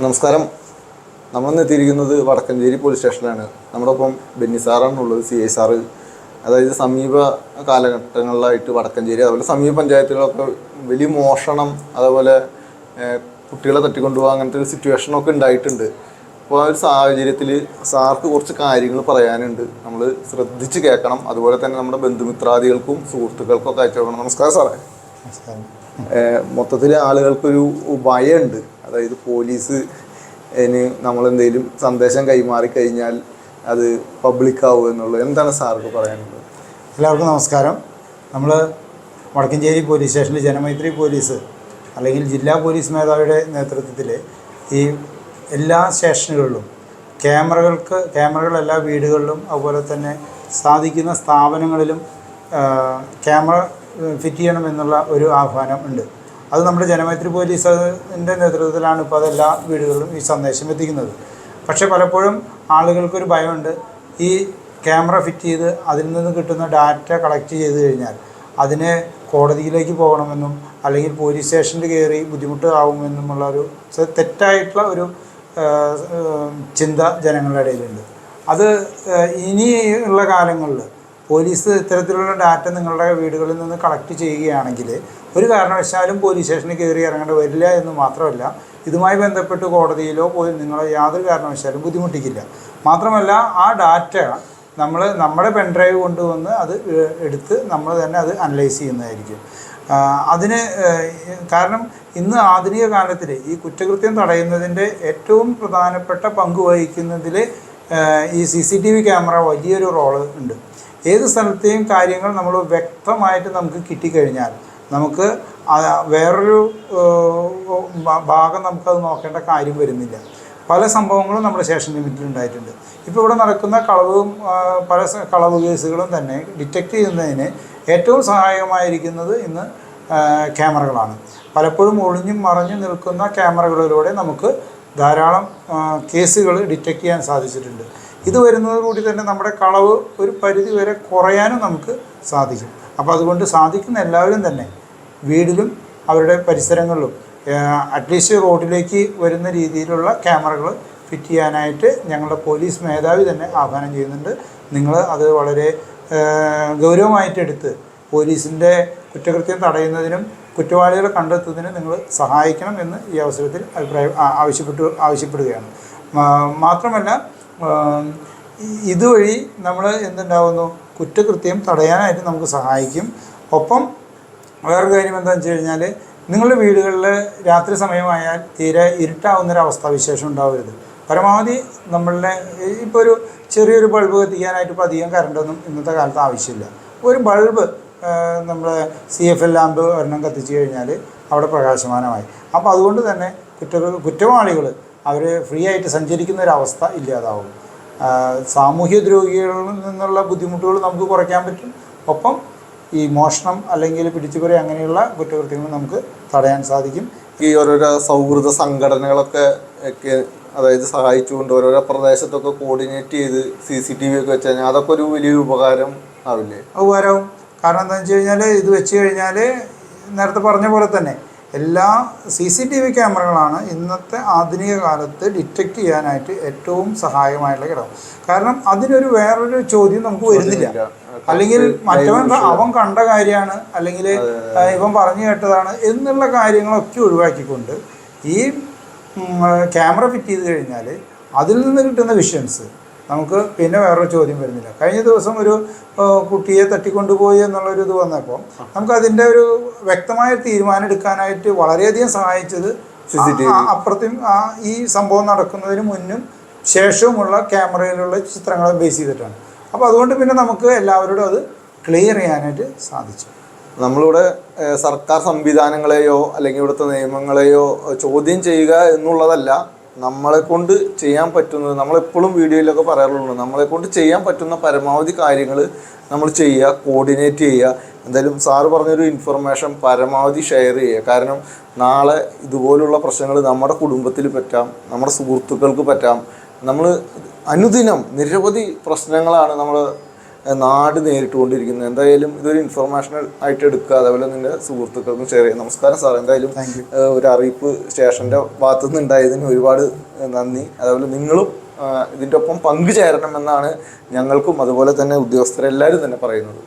നമസ്കാരം. നമ്മളിന്ന് എത്തിയിരിക്കുന്നത് വടക്കഞ്ചേരി പോലീസ് സ്റ്റേഷനിലാണ് നമ്മുടെ ഒപ്പം ബെന്നി സാറാണുള്ളത് സി ഐ സാറ്. അതായത് സമീപ കാലഘട്ടങ്ങളിലായിട്ട് വടക്കഞ്ചേരി അതുപോലെ സമീപ പഞ്ചായത്തുകളൊക്കെ വലിയ മോഷണം അതുപോലെ കുട്ടികളെ തട്ടിക്കൊണ്ടുപോകാൻ അങ്ങനത്തെ ഒരു സിറ്റുവേഷനൊക്കെ ഉണ്ടായിട്ടുണ്ട്. അപ്പോൾ ആ ഒരു സാഹചര്യത്തിൽ സാർക്ക് കുറച്ച് കാര്യങ്ങൾ പറയാനുണ്ട്. നമ്മൾ ശ്രദ്ധിച്ച് കേൾക്കണം. അതുപോലെ തന്നെ നമ്മുടെ ബന്ധുമിത്രാദികൾക്കും സുഹൃത്തുക്കൾക്കും ഒക്കെ അയച്ചു കൊടുക്കണം. നമസ്കാരം സാറേ. നമസ്കാരം. മൊത്തത്തിൽ ആളുകൾക്കൊരു ഭയമുണ്ട് അതായത് പോലീസ് നമ്മളെന്തെങ്കിലും സന്ദേശം കൈമാറി കഴിഞ്ഞാൽ അത് പബ്ലിക് ആവുക എന്നുള്ളത്? എന്താണ് സാർക്ക് പറയാനുള്ളത്? എല്ലാവർക്കും നമസ്കാരം. നമ്മൾ വടക്കഞ്ചേരി പോലീസ് സ്റ്റേഷനിൽ ജനമൈത്രി പോലീസ് അല്ലെങ്കിൽ ജില്ലാ പോലീസ് മേധാവിയുടെ നേതൃത്വത്തിൽ ഈ എല്ലാ സ്റ്റേഷനുകളിലും ക്യാമറകൾക്ക് ക്യാമറകൾ എല്ലാ വീടുകളിലും അതുപോലെ തന്നെ സാധിക്കുന്ന സ്ഥാപനങ്ങളിലും ക്യാമറ ഫിറ്റ് ചെയ്യണമെന്നുള്ള ഒരു ആഹ്വാനം ഉണ്ട്. അത് നമ്മുടെ ജനമൈത്രി പോലീസിന്റെ നേതൃത്വത്തിലാണ് ഇപ്പോൾ അതെല്ലാ വീടുകളിലും ഈ സന്ദേശം എത്തിക്കുന്നത്. പക്ഷേ പലപ്പോഴും ആളുകൾക്കൊരു ഭയമുണ്ട്. ഈ ക്യാമറ ഫിറ്റ് ചെയ്ത് അതിൽ നിന്ന് കിട്ടുന്ന ഡാറ്റ കളക്ട് ചെയ്ത് കഴിഞ്ഞാൽ അതിനെ കോടതിയിലേക്ക് പോകണമെന്നും അല്ലെങ്കിൽ പോലീസ് സ്റ്റേഷനിൽ കയറി ബുദ്ധിമുട്ട് ആവുമെന്നുമുള്ള ഒരു തെറ്റായിട്ടുള്ള ഒരു ചിന്ത ജനങ്ങളുടെ ഇടയിലുണ്ട്. അത് ഇനിയുള്ള കാലങ്ങളിൽ പോലീസ് ഇത്തരത്തിലുള്ള ഡാറ്റ നിങ്ങളുടെ വീടുകളിൽ നിന്ന് കളക്ട് ചെയ്യുകയാണെങ്കിൽ ഒരു കാരണവശാലും പോലീസ് സ്റ്റേഷനിൽ കയറി ഇറങ്ങേണ്ടി വരില്ല എന്ന് മാത്രമല്ല ഇതുമായി ബന്ധപ്പെട്ട് കോടതിയിലോ പോയി നിങ്ങളെ യാതൊരു കാരണവശാലും ബുദ്ധിമുട്ടിക്കില്ല. മാത്രമല്ല ആ ഡാറ്റ നമ്മൾ നമ്മുടെ പെൻഡ്രൈവ് കൊണ്ടുവന്ന് അത് എടുത്ത് നമ്മൾ തന്നെ അത് അനലൈസ് ചെയ്യുന്നതായിരിക്കും. അതിന് കാരണം ഇന്ന് ആധുനിക കാലത്തിൽ ഈ കുറ്റകൃത്യം തടയുന്നതിന്റെ ഏറ്റവും പ്രധാനപ്പെട്ട പങ്ക് വഹിക്കുന്നതിൽ ഈ C C T V camera വലിയൊരു റോൾ ഉണ്ട്. ഏത് സ്ഥലത്തെയും കാര്യങ്ങൾ നമ്മൾ വ്യക്തമായിട്ട് നമുക്ക് കിട്ടിക്കഴിഞ്ഞാൽ നമുക്ക് വേറൊരു ഭാഗം നമുക്കത് നോക്കേണ്ട കാര്യം വരുന്നില്ല. പല സംഭവങ്ങളും നമ്മുടെ സ്റ്റേഷൻ ലിമിറ്റിൽ ഉണ്ടായിട്ടുണ്ട്. ഇപ്പോൾ ഇവിടെ നടക്കുന്ന കളവും പല കളവ് കേസുകളും തന്നെ ഡിറ്റക്റ്റ് ചെയ്യുന്നതിന് ഏറ്റവും സഹായകമായിരിക്കുന്നത് ഇന്ന് ക്യാമറകളാണ്. പലപ്പോഴും ഒളിഞ്ഞും മറഞ്ഞു നിൽക്കുന്ന ക്യാമറകളിലൂടെ നമുക്ക് ധാരാളം കേസുകൾ ഡിറ്റക്റ്റ് ചെയ്യാൻ സാധിച്ചിട്ടുണ്ട്. ഇത് വരുന്നതോടുകൂടി തന്നെ നമ്മുടെ കളവ് ഒരു പരിധി വരെ കുറയാനും നമുക്ക് സാധിക്കും. അപ്പോൾ അതുകൊണ്ട് സാധിക്കുന്ന എല്ലാവരും തന്നെ വീടിലും അവരുടെ പരിസരങ്ങളിലും അറ്റ്ലീസ്റ്റ് റോഡിലേക്ക് വരുന്ന രീതിയിലുള്ള ക്യാമറകൾ ഫിറ്റ് ചെയ്യാനായിട്ട് ഞങ്ങളുടെ പോലീസ് മേധാവി തന്നെ ആഹ്വാനം ചെയ്യുന്നുണ്ട്. നിങ്ങൾ അത് വളരെ ഗൗരവമായിട്ടെടുത്ത് പോലീസിന്റെ കുറ്റകൃത്യം തടയുന്നതിനും കുറ്റവാളികളെ കണ്ടെത്തുന്നതിനും നിങ്ങൾ സഹായിക്കണം എന്ന് ഈ അവസരത്തിൽ അഭിപ്രായം ആവശ്യപ്പെട്ടു ആവശ്യപ്പെടുകയാണ്. മാത്രമല്ല ഇതുവഴി നമ്മൾ എന്തുണ്ടാവുന്നു? കുറ്റകൃത്യം തടയാനായിട്ട് നമുക്ക് സഹായിക്കും. ഒപ്പം വേറൊരു കാര്യം എന്താണെന്ന് വെച്ച് കഴിഞ്ഞാൽ നിങ്ങളുടെ വീടുകളിൽ രാത്രി സമയമായാൽ തീരെ ഇരുട്ടാവുന്നൊരവസ്ഥ വിശേഷം ഉണ്ടാവരുത്. പരമാവധി നമ്മളുടെ ഇപ്പോൾ ഒരു ചെറിയൊരു ബൾബ് കത്തിക്കാനായിട്ട് ഇപ്പോൾ അധികം കറണ്ടൊന്നും ഇന്നത്തെ കാലത്ത് ആവശ്യമില്ല. ഒരു ബൾബ് നമ്മൾ സി എഫ് എൽ ലാമ്പ് ഒരെണ്ണം കത്തിച്ച് കഴിഞ്ഞാൽ അവിടെ പ്രകാശമാനമായി. അപ്പോൾ അതുകൊണ്ട് തന്നെ കുറ്റ കുറ്റവാളികൾ അവർ ഫ്രീ ആയിട്ട് സഞ്ചരിക്കുന്ന ഒരു അവസ്ഥ ഇല്ലാതാവും. സാമൂഹ്യ ദ്രോഹികളിൽ നിന്നുള്ള ബുദ്ധിമുട്ടുകൾ നമുക്ക് കുറയ്ക്കാൻ പറ്റും. ഒപ്പം ഈ മോഷണം അല്ലെങ്കിൽ പിടിച്ചുപറി അങ്ങനെയുള്ള കുറ്റകൃത്യങ്ങൾ നമുക്ക് തടയാൻ സാധിക്കും. ഈ ഓരോരോ സൗഹൃദ സംഘടനകളൊക്കെ ഒക്കെ അതായത് സഹായിച്ചുകൊണ്ട് ഓരോരോ പ്രദേശത്തൊക്കെ കോർഡിനേറ്റ് ചെയ്ത് സി സി ടി വി ഒക്കെ വെച്ച് കഴിഞ്ഞാൽ അതൊക്കെ ഒരു വലിയൊരു ഉപകാരം ആവില്ലേ? ഉപകാരവും കാരണം എന്താണെന്ന് വെച്ച് കഴിഞ്ഞാൽ ഇത് വെച്ച് കഴിഞ്ഞാൽ നേരത്തെ പറഞ്ഞ പോലെ തന്നെ എല്ലാ സി സി ടി വി ക്യാമറകളാണ് ഇന്നത്തെ ആധുനിക കാലത്ത് ഡിറ്റക്റ്റ് ചെയ്യാനായിട്ട് ഏറ്റവും സഹായമായിട്ടുള്ള ഘടകം. കാരണം അതിനൊരു വേറൊരു ചോദ്യം നമുക്ക് വരുന്നില്ല. അല്ലെങ്കിൽ മറ്റവൻ അവൻ കണ്ട കാര്യമാണ് അല്ലെങ്കിൽ ഇവൻ പറഞ്ഞു കേട്ടതാണ് എന്നുള്ള കാര്യങ്ങളൊക്കെ ഒഴിവാക്കിക്കൊണ്ട് ഈ ക്യാമറ ഫിറ്റ് ചെയ്ത് കഴിഞ്ഞാൽ അതിൽ നിന്ന് കിട്ടുന്ന വിഷൻസ് നമുക്ക് പിന്നെ വേറൊരു ചോദ്യം വരുന്നില്ല. കഴിഞ്ഞ ദിവസം ഒരു കുട്ടിയെ തട്ടിക്കൊണ്ടുപോയി എന്നുള്ളൊരു ഇത് വന്നപ്പോൾ നമുക്ക് അതിന്റെ ഒരു വ്യക്തമായ തീരുമാനം എടുക്കാനായിട്ട് വളരെയധികം സഹായിച്ചത് അപ്പുറത്തും ആ ഈ സംഭവം നടക്കുന്നതിന് മുന്നും ശേഷവുമുള്ള ക്യാമറയിലുള്ള ചിത്രങ്ങളെ ബേസ് ചെയ്തിട്ടാണ്. അപ്പോൾ അതുകൊണ്ട് പിന്നെ നമുക്ക് എല്ലാവരോടും അത് ക്ലിയർ ചെയ്യാനായിട്ട് സാധിച്ചു. നമ്മളിവിടെ സർക്കാർ സംവിധാനങ്ങളെയോ അല്ലെങ്കിൽ ഇവിടുത്തെ നിയമങ്ങളെയോ ചോദ്യം ചെയ്യുക എന്നുള്ളതല്ല. നമ്മളെ കൊണ്ട് ചെയ്യാൻ പറ്റുന്നത് നമ്മളെപ്പോഴും വീഡിയോയിലൊക്കെ പറയാറുള്ളൂ നമ്മളെ കൊണ്ട് ചെയ്യാൻ പറ്റുന്ന പരമാവധി കാര്യങ്ങൾ നമ്മൾ ചെയ്യുക കോർഡിനേറ്റ് ചെയ്യുക. എന്തായാലും സാറ് പറഞ്ഞൊരു ഇൻഫർമേഷൻ പരമാവധി ഷെയർ ചെയ്യുക. കാരണം നാളെ ഇതുപോലുള്ള പ്രശ്നങ്ങൾ നമ്മുടെ കുടുംബത്തിൽ പറ്റാം നമ്മുടെ സുഹൃത്തുക്കൾക്ക് പറ്റാം. നമ്മൾ അനുദിനം നിരവധി പ്രശ്നങ്ങളാണ് നമ്മൾ നാട് നേരിട്ടുകൊണ്ടിരിക്കുന്നത് എന്തായാലും ഇതൊരു ഇൻഫർമേഷണൽ ആയിട്ട് എടുക്കുക. അതേപോലെ നിന്റെ സുഹൃത്തുക്കൾക്കും ഷെയർ ചെയ്യുക നമസ്കാരം സാർ എന്തായാലും ഒരു അറിയിപ്പ് സ്റ്റേഷന്റെ ഭാഗത്തു നിന്ന് ഉണ്ടായതിന് ഒരുപാട് നന്ദി. അതേപോലെ നിങ്ങളും ഇതിന്റെ ഇതിന്റെ ഒപ്പം പങ്കുചേരണമെന്നാണ് ഞങ്ങൾക്കും അതുപോലെ തന്നെ ഉദ്യോഗസ്ഥരെല്ലാവരും തന്നെ പറയുന്നത്.